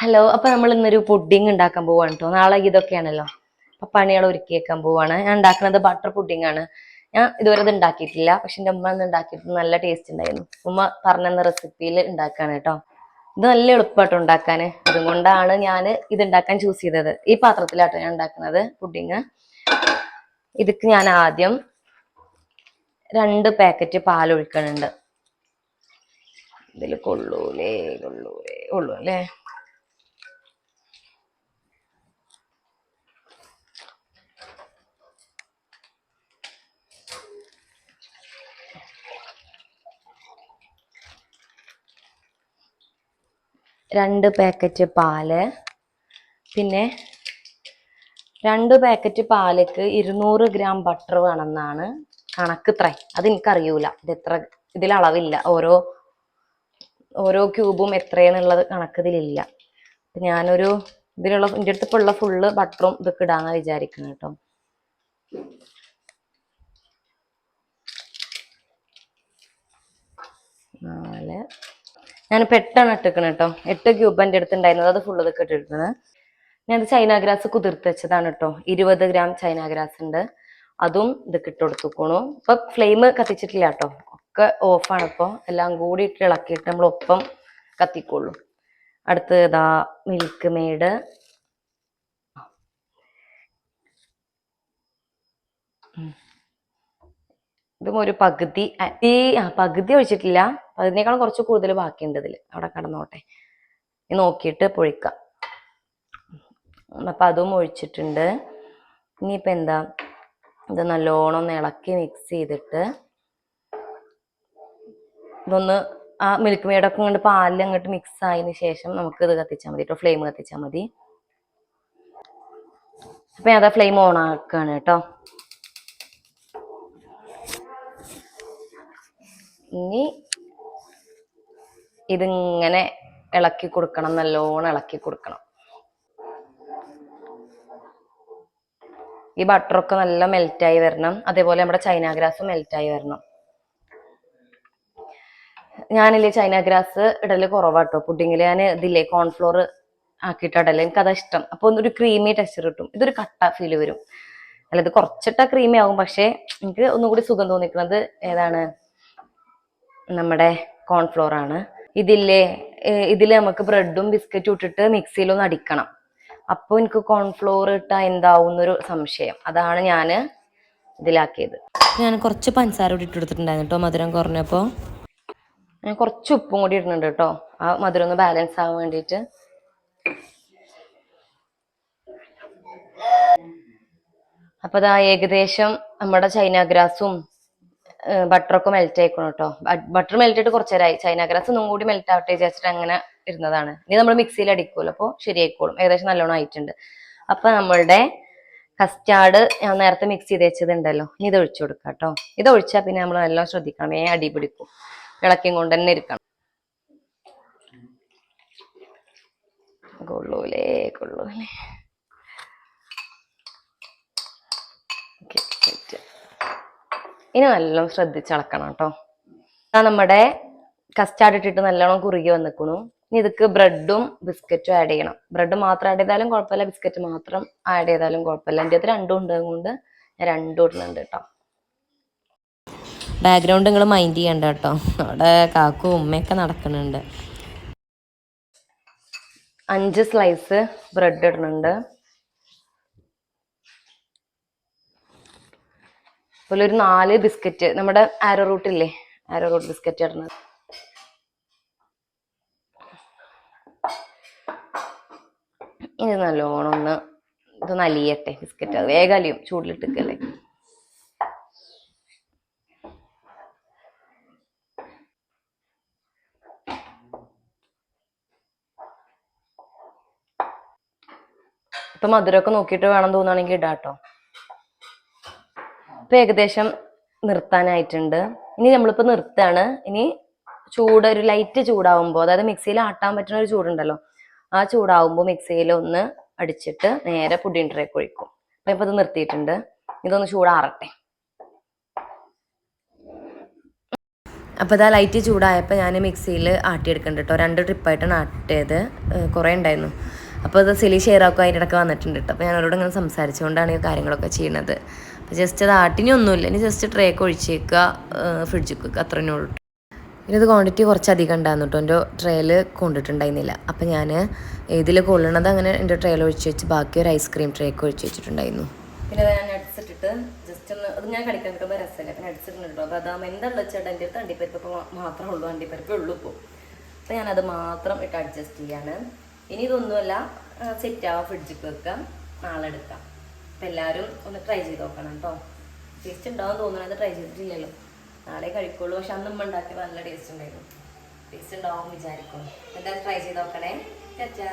Hello അപ്പൊ നമ്മൾ ഇന്നൊരു പുഡിംഗ് ഉണ്ടാക്കാൻ പോവാണ് കേട്ടോ നാളെ ഇതൊക്കെയാണല്ലോ. അപ്പൊ പണികൾ ഒരുക്കി വെക്കാൻ പോവാണ്. ഞാൻ ഉണ്ടാക്കുന്നത് ബട്ടർ പുഡിംഗ് ആണ്. ഞാൻ ഇതുവരെ ഇത് ഉണ്ടാക്കിയിട്ടില്ല. പക്ഷെ എന്റെ ഉമ്മ ഇന്ന് ഉണ്ടാക്കിയിട്ട് നല്ല ടേസ്റ്റ് ഉണ്ടായിരുന്നു. ഉമ്മ പറഞ്ഞ റെസിപ്പിയിൽ ഉണ്ടാക്കാണ് കേട്ടോ ഇത് നല്ല എളുപ്പമായിട്ട് ഉണ്ടാക്കാൻ അതുകൊണ്ടാണ് ഞാൻ ഇത് ഉണ്ടാക്കാൻ ചൂസ് ചെയ്തത്. ഈ പാത്രത്തിലാട്ടോ ഞാൻ ഉണ്ടാക്കുന്നത് പുഡിങ് ഇതിക്ക് ഞാൻ ആദ്യം രണ്ട് പാക്കറ്റ് പാൽ ഒഴിക്കണുണ്ട് ഇതിൽ കൊള്ളൂലേ കൊള്ളൂലേ. കൊള്ളൂ അല്ലേ രണ്ട് പാക്കറ്റ് പാൽ. പിന്നെ രണ്ട് പാക്കറ്റ് പാലേക്ക് ഇരുന്നൂറ് ഗ്രാം ബട്ടർ വേണമെന്നാണ് കണക്ക് അത് എനിക്കറിയൂല ഇത് എത്ര ഇതിൽ അളവില്ല ഓരോ ഓരോ ക്യൂബും എത്രയെന്നുള്ളത് കണക്ക് ഇതിലില്ല അപ്പം ഞാനൊരു ഇതിലുള്ള എന്റെ അടുത്ത് ഇപ്പോൾ ഉള്ള ഫുള്ള് ബട്ടറും ഇതൊക്കെ ഇടാന്ന് വിചാരിക്കുന്നത് കേട്ടോ നാല്. ഞാൻ പെട്ടെന്ന് ഇട്ടിക്കണ കേട്ടോ. എട്ട് അടുത്ത് ഉണ്ടായിരുന്നത് അത് ഫുള്ള് ഇതൊക്കെ ഇട്ടിരിക്കുന്നത് ഞാൻ ചൈന ഗ്രാസ് കുതിർത്ത് വെച്ചതാണ് കേട്ടോ. ഇരുപത് ഗ്രാം ചൈന ഗ്രാസ് ഉണ്ട്. അതും ഇതൊക്കെ ഇട്ട് കൊടുത്തുക്കണു. ഇപ്പൊ ഫ്ലെയിം കത്തിച്ചിട്ടില്ല കേട്ടോ. ഒക്കെ ഓഫാണ് ഇപ്പോൾ എല്ലാം കൂടി ഇട്ട് ഇളക്കിയിട്ട് നമ്മൾ ഒപ്പം കത്തിക്കോളു അടുത്ത് ഇതാ മിൽക്ക് മെയ്ഡ് ഇതും ഒരു പകുതി. ഈ പകുതി ഒഴിച്ചിട്ടില്ല. പകുതിനേക്കാളും കുറച്ച് കൂടുതൽ ബാക്കിയുണ്ട് ഇതിൽ അവിടെ കടന്നോട്ടെ. ഇനി നോക്കിയിട്ട് പൊഴിക്കാം. അപ്പം അതും ഒഴിച്ചിട്ടുണ്ട്. ഇനിയിപ്പോൾ എന്താ? ഇത് നല്ലോണം ഒന്ന് ഇളക്കി മിക്സ് ചെയ്തിട്ട് ഇതൊന്ന് ആ മിൽക്ക് മെയ്ഡൊക്കെ ഇങ്ങോട്ട് പാലിൽ അങ്ങോട്ട് മിക്സ് ആയതിനു ശേഷം നമുക്ക് ഇത് കത്തിച്ചാൽ മതി കേട്ടോ ഫ്ലെയിം കത്തിച്ചാൽ മതി. അപ്പം അതാ ഫ്ലെയിം ഓൺ ആക്കുകയാണ് കേട്ടോ ഇനി ഇതിങ്ങനെ ഇളക്കി കൊടുക്കണം നല്ലോണം ഇളക്കി കൊടുക്കണം. ഈ ബട്ടറൊക്കെ നല്ല മെൽറ്റായി വരണം. അതേപോലെ നമ്മുടെ ചൈന ഗ്രാസ് മെൽറ്റായി വരണം. ഞാനില്ലേ ചൈന ഗ്രാസ് കുറവാട്ടോ. പുഡിങ്ങിൽ ഞാൻ ഇതില്ലേ കോൺഫ്ലോർ ആക്കിയിട്ട് ഇടൽ. എനിക്കതാ ഇഷ്ടം. അപ്പൊ ഒരു ക്രീമി ടെക്സ്ചർ കിട്ടും. ഇതൊരു കട്ട ഫീൽ വരും. അല്ല ഇത് കുറച്ചിട്ട ക്രീമി ആവും. പക്ഷെ എനിക്ക് ഒന്നുകൂടി സുഖം തോന്നിക്കുന്നത് ഏതാണ്? നമ്മുടെ കോൺഫ്ലോർ ആണ്. ഇതില്ലേ? ഇതിൽ നമുക്ക് ബ്രെഡും ബിസ്ക്കറ്റും ഇട്ടിട്ട് മിക്സിയിലൊന്ന് അടിക്കണം. അപ്പോൾ എനിക്ക് കോൺഫ്ലോർ ഇട്ടാൽ എന്താവും എന്നൊരു സംശയം. അതാണ് ഞാൻ ഇതിലാക്കിയത്. ഞാൻ കുറച്ച് പഞ്ചസാര കൂടി ഇട്ടുകൊടുത്തിട്ടുണ്ടായിരുന്നു കേട്ടോ മധുരം കുറഞ്ഞപ്പോൾ ഞാൻ കുറച്ച് ഉപ്പും കൂടി ഇടുന്നുണ്ട് കേട്ടോ. ആ മധുരം ഒന്ന് ബാലൻസ് ആവാൻ വേണ്ടിയിട്ട്. അപ്പോൾ അതാ ഏകദേശം നമ്മുടെ ചൈന ഗ്രാസും ബട്ടറൊക്കെ മെൽറ്റ് ആയിക്കണം കേട്ടോ ബട്ടർ മെൽറ്റ് ആയിട്ട് കുറച്ച് നേരമായി ചൈന ഗ്രാസ് ഒന്നും കൂടി മെൽറ്റ് ആവട്ടെ വിചാരിച്ചിട്ട് അങ്ങനെ ഇരുന്നതാണ്. ഇനി നമ്മൾ മിക്സിയിൽ അടിക്കുമല്ലോ അപ്പോൾ ശരിയായിക്കോളും. ഏകദേശം നല്ലോണം ആയിട്ടുണ്ട്. അപ്പൊ നമ്മളുടെ കസ്റ്റാർഡ് ഞാൻ നേരത്തെ മിക്സ് ചെയ്ത് വെച്ചതുണ്ടല്ലോ ഇനി ഇത് ഒഴിച്ചു കൊടുക്കാം കേട്ടോ ഇത് ഒഴിച്ചാൽ പിന്നെ നമ്മൾ നല്ല ശ്രദ്ധിക്കണം. ഏ അടി പിടിക്കും. ഇളക്കിയും കൊണ്ട് തന്നെ ഇരിക്കണം. കൊള്ളൂലേ കൊള്ളൂലേ. ഇനി നല്ലോണം ശ്രദ്ധിച്ച് ഇളക്കണം കേട്ടോ. നമ്മുടെ കസ്റ്റാർഡ് ഇട്ടിട്ട് നല്ലോണം കുറുകി വന്നിക്കണു. ഇനി ഇതൊക്കെ ബ്രെഡും ബിസ്ക്കറ്റും ആഡ് ചെയ്യണം. ബ്രെഡ് മാത്രം ആഡ് ചെയ്താലും കുഴപ്പമില്ല ബിസ്ക്കറ്റ് മാത്രം ആഡ് ചെയ്താലും കുഴപ്പമില്ല. എന്റെ അത് രണ്ടും ഉണ്ടായതുകൊണ്ട് കൊണ്ട് ഞാൻ രണ്ടും ഇടുന്നുണ്ട് കേട്ടോ. ബാക്ക്ഗ്രൗണ്ട് നിങ്ങൾ മൈൻഡ് ചെയ്യണ്ട കേട്ടോ. അവിടെ കാക്കും ഉമ്മയൊക്കെ നടക്കുന്നുണ്ട്. അഞ്ച് സ്ലൈസ് ബ്രെഡ് ഇടുന്നുണ്ട്. അതുപോലെ ഒരു നാല് ബിസ്ക്കറ്റ് നമ്മുടെ ആരോ റൂട്ട് ഇല്ലേ? ആരോ റൂട്ട് ബിസ്ക്കറ്റ് ഇടുന്നത്. ഇനി നല്ലോണം ഒന്ന് ഇതൊന്ന് അലിയട്ടെ ബിസ്ക്കറ്റ് വേഗം അലിയും ചൂടിലിട്ടേക്കല്ലേ ഇപ്പൊ മധുരമൊക്കെ നോക്കിയിട്ട് വേണം തോന്നുകയാണെങ്കിൽ ഇടാട്ടോ. ഇപ്പൊ ഏകദേശം നിർത്താനായിട്ടുണ്ട്. ഇനി നമ്മളിപ്പോ നിർത്താണ് ഇനി ചൂട് ഒരു ലൈറ്റ് ചൂടാവുമ്പോൾ അതായത് മിക്സിയിൽ ആട്ടാൻ പറ്റുന്ന ഒരു ചൂടുണ്ടല്ലോ ആ ചൂടാവുമ്പോൾ മിക്സിയിൽ ഒന്ന് അടിച്ചിട്ട് നേരെ ട്രേക്ക് ഒഴിക്കും. അപ്പൊ ഇപ്പൊ ഇത് നിർത്തിയിട്ടുണ്ട്. ഇതൊന്ന് ചൂടാറട്ടെ. അപ്പോൾ ഇതാ ലൈറ്റ് ചൂടായപ്പോൾ ഞാൻ മിക്സിയിൽ ആട്ടിയെടുക്കുന്നുണ്ട് കേട്ടോ. രണ്ട് ട്രിപ്പായിട്ടാണ് ആട്ടിയത്. കുറേ ഉണ്ടായിരുന്നു. അപ്പോൾ അത് സിലി ഷെയർ ആക്കുക അതിന്റെ ഇടയ്ക്ക് വന്നിട്ടുണ്ട് കേട്ടോ അപ്പോൾ ഞാൻ അവരോട് ഇങ്ങനെ സംസാരിച്ചുകൊണ്ടാണ് ഈ കാര്യങ്ങളൊക്കെ ചെയ്യുന്നത് അപ്പോൾ ജസ്റ്റ് അത് ആട്ടിനി ഒന്നുമില്ല. ഇനി ജസ്റ്റ് ട്രേക്ക് ഒഴിച്ചേക്കുക ഫ്രിഡ്ജിൽ വെക്കുക അത്രേ ഉള്ളൂ. ഇത് ക്വാണ്ടിറ്റി കുറച്ചധികം ഉണ്ടായിരുന്നു കേട്ടോ എന്റെ ട്രേയിൽ കൊണ്ടിട്ടുണ്ടായിരുന്നില്ല. അപ്പോൾ ഞാൻ ഇതിൽ കൊള്ളണത് അങ്ങനെ എന്റെ ട്രേയിൽ ഒഴിച്ച് വെച്ച് ബാക്കി ഒരു ഐസ്ക്രീം ട്രേക്ക് ഒഴിച്ച് വെച്ചിട്ടുണ്ടായിരുന്നു. പിന്നെ ഞാൻ നട്സ് ഇട്ടിട്ട് ജസ്റ്റ് ഒന്ന് അത് ഞാൻ കടിക്കാൻ കിട്ടുമ്പോൾ രസമില്ല. അപ്പം നട്സ് കേട്ടോ അപ്പോൾ അതാകുമ്പോൾ എന്താണെന്ന് വെച്ചാൽ എന്റെ അടുത്ത് അണ്ടിപ്പരിപ്പ് മാത്രമേ ഉള്ളൂ. അണ്ടിപ്പരിപ്പേ ഉള്ളൂ ഇപ്പോൾ അപ്പോൾ ഞാനത് മാത്രം ഇട്ട് അഡ്ജസ്റ്റ് ചെയ്യാണ്. ഇനി ഇതൊന്നുമല്ല സെറ്റ് ആവാം ഫ്രിഡ്ജിൽ വെക്കാം. നാളെ എടുക്കാം. അപ്പം എല്ലാവരും ഒന്ന് ട്രൈ ചെയ്ത് നോക്കണം കേട്ടോ ടേസ്റ്റ് ഉണ്ടാവും തോന്നണത് ട്രൈ ചെയ്തിട്ടില്ലല്ലോ. നാളെ കഴിക്കുള്ളൂ. പക്ഷെ അന്ന് ഉമ്മ ഉണ്ടാക്കി നല്ല ടേസ്റ്റ് ഉണ്ടായിരുന്നു. ടേസ്റ്റ് ഉണ്ടാവും വിചാരിക്കും എന്തായാലും ട്രൈ ചെയ്ത് നോക്കണേ. ചാച്ചാ